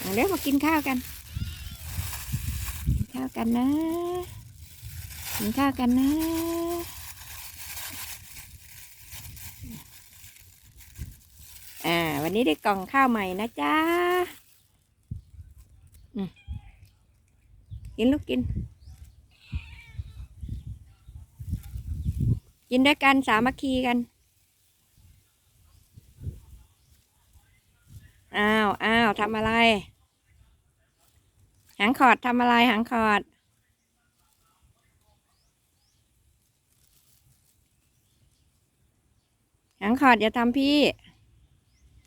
เอาเร็วมากินข้าวกัน กินข้าวกันนะ กินข้าวกันนะอ่าวันนี้ได้กล่องข้าวใหม่นะจ๊ะอืมกินลูกกิน กินด้วยกันสามัคคีกัน อ้าวอ้าวทำอะไร หางขอดทำอะไรหางขอด หางขอดอย่าทำพี่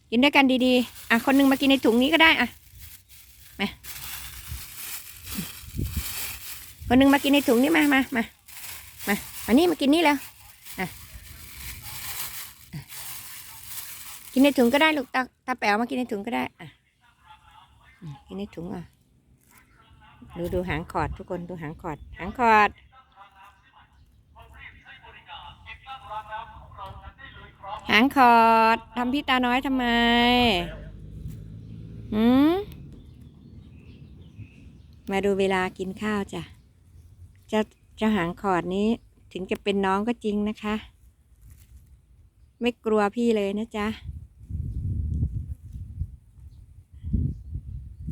กินด้วยกันดีๆ อะ คนหนึงมากินในถุงนี้ก็ได้อะมาคนหนึงมากินในถุงนี้มามามามามานี่มากินนี่แล้วอะอะ กินในถุงก็ได้ลูกตาตาแป๋วมากินในถุงก็ได้ อะกินในถุงอะ ดูดูหางขอดทุกคนดูหางขอด หางขอดหางขอดทำพี่ตาน้อยทำไมหืมมาดูเวลากินข้าวจ้ะจ้าเจ้าหางขอดนี้ ถึงจะเป็นน้องก็จริงนะคะ ไม่กลัวพี่เลยนะจ๊ะ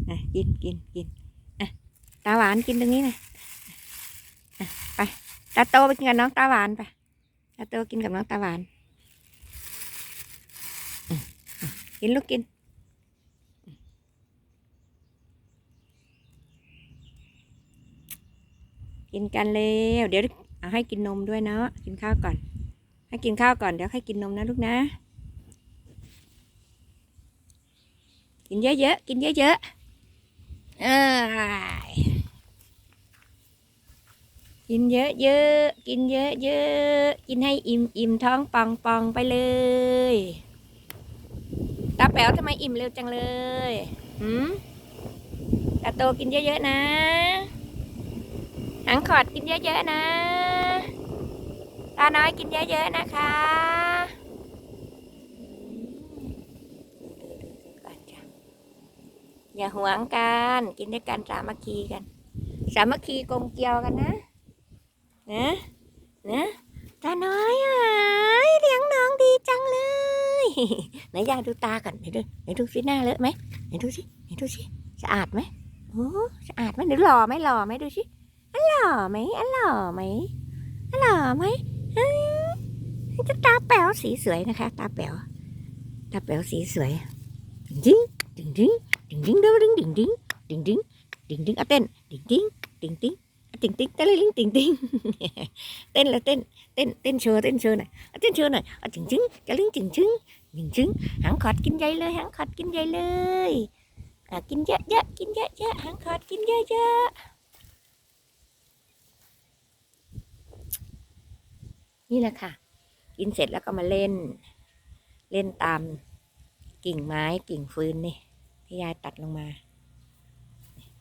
อะ กินกินกินอะตาหวานกินตรงนี้นะไปตาโตไปกินกับน้องตาหวานไปตาโตกินกับน้องตาหวานกินลูกกินกินกันเร็วเดี๋ยวเอาให้กินนมด้วยเนาะกินข้าวก่อน ให้กินข้าวก่อนเดี๋ยวให้กินนมนะลูกนะ กินเยอะๆกินเยอะๆ เอยกินเยอะๆกินเยอะๆกินให้อิ่มๆท้องปองๆไปเลยตาแป๋วทำไมอิ่มเร็วจังเลยหืมตาโตกินเยอะๆนะ หางขอดกินเยอะๆนะ ตาน้อยกินเยอะๆนะคะ อย่าหวงกัน กินด้วยกันสามัคคีกัน สามัคคีกลมเกลียวกันนะนะนะตาน้อยอะเลี้ยงน้องดีจังเลยไหนยายดูตาก่อนไหนดูไหนดูสิหน้าเลอะไหมไหนดูสิไหนดูสิสะอาดไหมโอ้สะอาดไหมหรือหล่อไหมหล่อไหมดูสิอันหล่อไหมอันหล่อไหมอันหล่อไหมจะตาแป๋วสีสวยนะคะ ตาแป๋วตาแป๋วสีสวยดิ้งดิ้งดิ้ง ดิ้งดิ้งดิ้งดิ้งดิ้งดิ้งดิ้งดิ้งดิ้งดิ้งอะเต้นดิ้งดิ้งดิ้งดิ้งอะดิ้งดิ้งเต้นลิงดิ้งดิ้งเต้นแล้วเต้นเต้นเต้นโชว์เต้นโชว์หน่อยอะเต้นโชว์หน่อยอะดิ้งดิ้งจะลิงดิ้งดิ้งยิงจึงหางขอดกินใหญ่เลยหางขอดกินใหญ่เลยอะกินเยอะเยอะกินเยอะเยอะหางขอดกินเยอะเยอะนี่แหละค่ะ กินเสร็จแล้วก็มาเล่น เล่นตามกิ่งไม้กิ่งฟืนนี่ ที่ยายตัดลงมา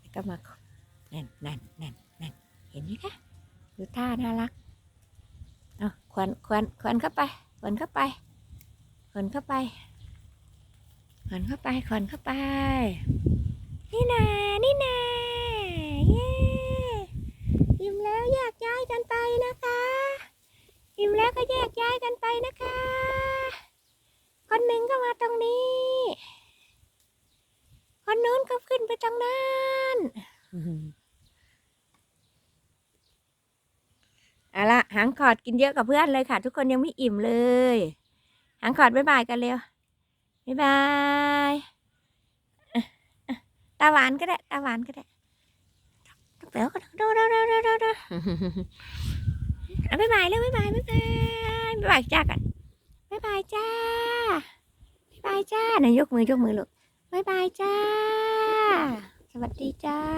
แล้วก็มานั่นนั่นนั่นนั่นเห็นไหมคะดูท่าน่ารักเอาควันควันควันเข้าไปควันเข้าไปขนเข้าไปขนเข้าไปขนเข้าไป นี่นานี่นาเย้อิ่มแล้วแยกย้ายกันไปนะคะอิ่มแล้วก็แยกย้ายกันไปนะคะ คนหนึ่งก็มาตรงนี้ คนนู้นก็ขึ้นไปตรงนั้นเอาละหางขอดกินเยอะกับเพื่อนเลยค่ะ ทุกคนยังไม่อิ่มเลย หางขอดบ๊ายบายกันเร็วบ๊ายบายตาหวานก็ได้ตาหวานก็ได้แป๋วก็ได้ดูดูดูดูดูดูบ๊ายบายเร็วบ๊ายบายบ๊ายบายบ๊ายบายจ้ากันบ๊ายบายจ้าบ๊ายบายจ้าไหนยกมือยกมือลูก บ๊ายบายจ้า สวัสดีจ้า